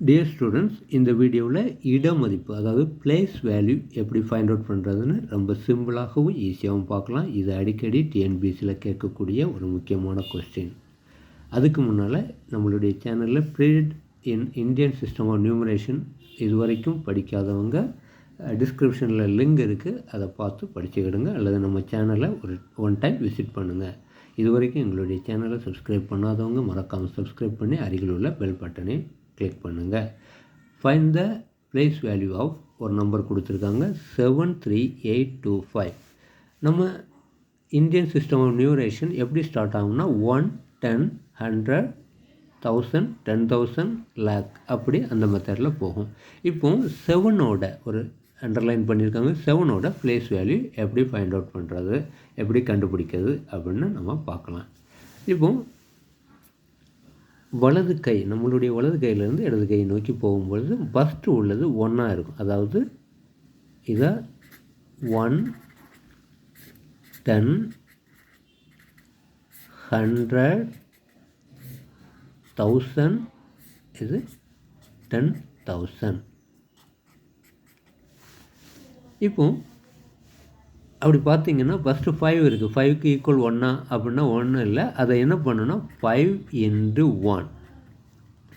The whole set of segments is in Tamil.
டியர் ஸ்டூடெண்ட்ஸ் இந்த வீடியோவில் இட மதிப்பு அதாவது பிளேஸ் வேல்யூ எப்படி ஃபைண்ட் அவுட் பண்ணுறதுன்னு ரொம்ப சிம்பிளாகவும் ஈஸியாகவும் பார்க்கலாம். இது அடிக்கடி டிஎன்பிசியில் கேட்கக்கூடிய ஒரு முக்கியமான கொஸ்டின் அதுக்கு முன்னால் நம்மளுடைய சேனலில் breed in Indian system of numeration இது வரைக்கும் படிக்காதவங்க டிஸ்கிரிப்ஷனில் லிங்க் இருக்குது அதை பார்த்து படிச்சுக்கிடுங்க. அல்லது நம்ம சேனலை ஒரு ஒன் டைம் விசிட் பண்ணுங்கள் இது வரைக்கும் எங்களுடைய சேனலை சப்ஸ்கிரைப் பண்ணாதவங்க மறக்காமல் சப்ஸ்கிரைப் பண்ணி அருகில் உள்ள பெல் பட்டனை கிளிக் பண்ணுங்கள் find the place value of ஒரு நம்பர் கொடுத்துருக்காங்க. Seven three eight two five நம்ம இந்தியன் சிஸ்டம் ஆஃப் நியூரேஷன் எப்படி ஸ்டார்ட் ஆகும்னா one ten hundred thousand ten thousand lakh அப்படி அந்த மெத்தடில் போகும். இப்போ செவனோட ஒரு அண்டர்லைன் பண்ணியிருக்காங்க செவனோட ப்ளேஸ் வேல்யூ எப்படி ஃபைண்ட் அவுட் பண்ணுறது எப்படி கண்டுபிடிக்கிறது? அப்படின்னு நம்ம பார்க்கலாம். இப்போ வலது கை நம்மளுடைய வலது கையிலேருந்து இடது கை நோக்கி போகும்பொழுது ஃபஸ்ட்டு உள்ளது ஒன்றா இருக்கும். அதாவது இதை ஒன் டென் ஹண்ட்ரட் தௌசண்ட் இது டென் தௌசண்ட் இப்போ அப்படி பார்த்தீங்கன்னா ஃபஸ்ட்டு ஃபைவ் இருக்குது ஃபைவ்க்கு ஈக்குவல் ஒன்னா அப்படின்னா ஒன்றும் இல்லை. அதை என்ன பண்ணணும் five into one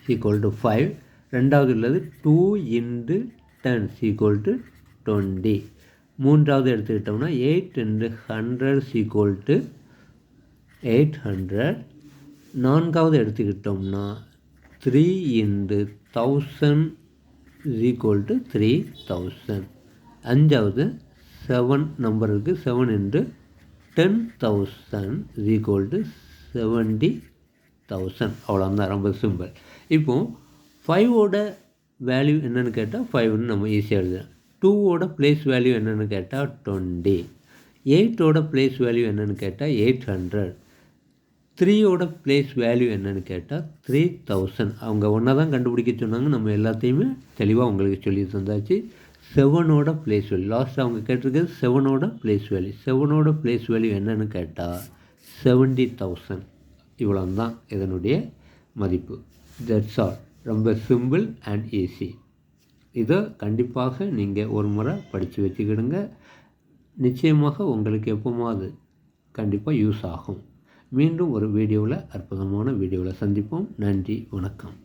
equal to five ரெண்டாவது உள்ளது two into ten equal to twenty மூன்றாவது எடுத்துக்கிட்டோம்னா eight into hundred equal to eight hundred நான்காவது எடுத்துக்கிட்டோம்னா three into thousand equal to three thousand அஞ்சாவது செவன் நம்பர் இருக்குது seven into ten thousand equal to seventy thousand அவ்வளோதான் ரொம்ப சிம்பிள் இப்போது ஃபைவோட வேல்யூ என்னென்னு கேட்டால் ஃபைவ்னு நம்ம ஈஸியாக எழுதலாம். டூவோட ப்ளேஸ் வேல்யூ என்னென்னு கேட்டால் டுவெண்ட்டி எயிட்டோட ப்ளேஸ் வேல்யூ என்னென்னு கேட்டால் எயிட் ஹண்ட்ரட் த்ரீயோட ப்ளேஸ் வேல்யூ என்னென்னு கேட்டால் த்ரீ தௌசண்ட் அவங்க ஒன்றா தான் கண்டுபிடிக்க சொன்னாங்க. நம்ம எல்லாத்தையுமே தெளிவாக உங்களுக்கு சொல்லி தந்தாச்சு. செவனோட ப்ளேஸ் வேல்யூ லாஸ்ட் அவங்க கேட்டிருக்கிறது செவனோட ப்ளேஸ் வேல்யூ செவனோட ப்ளேஸ் வேல்யூ என்னென்னு கேட்டால் செவன்டி தௌசண்ட் இவ்வளோ தான் இதனுடைய மதிப்பு. தட்ஸ் ஆல் ரொம்ப சிம்பிள் அண்ட் ஈஸி இதை கண்டிப்பாக நீங்கள் ஒரு முறை படித்து வச்சுக்கிடுங்க. நிச்சயமாக உங்களுக்கு எப்போமாவது கண்டிப்பாக யூஸ் ஆகும். மீண்டும் ஒரு வீடியோவில் அற்புதமான வீடியோவில் சந்திப்போம். நன்றி வணக்கம்.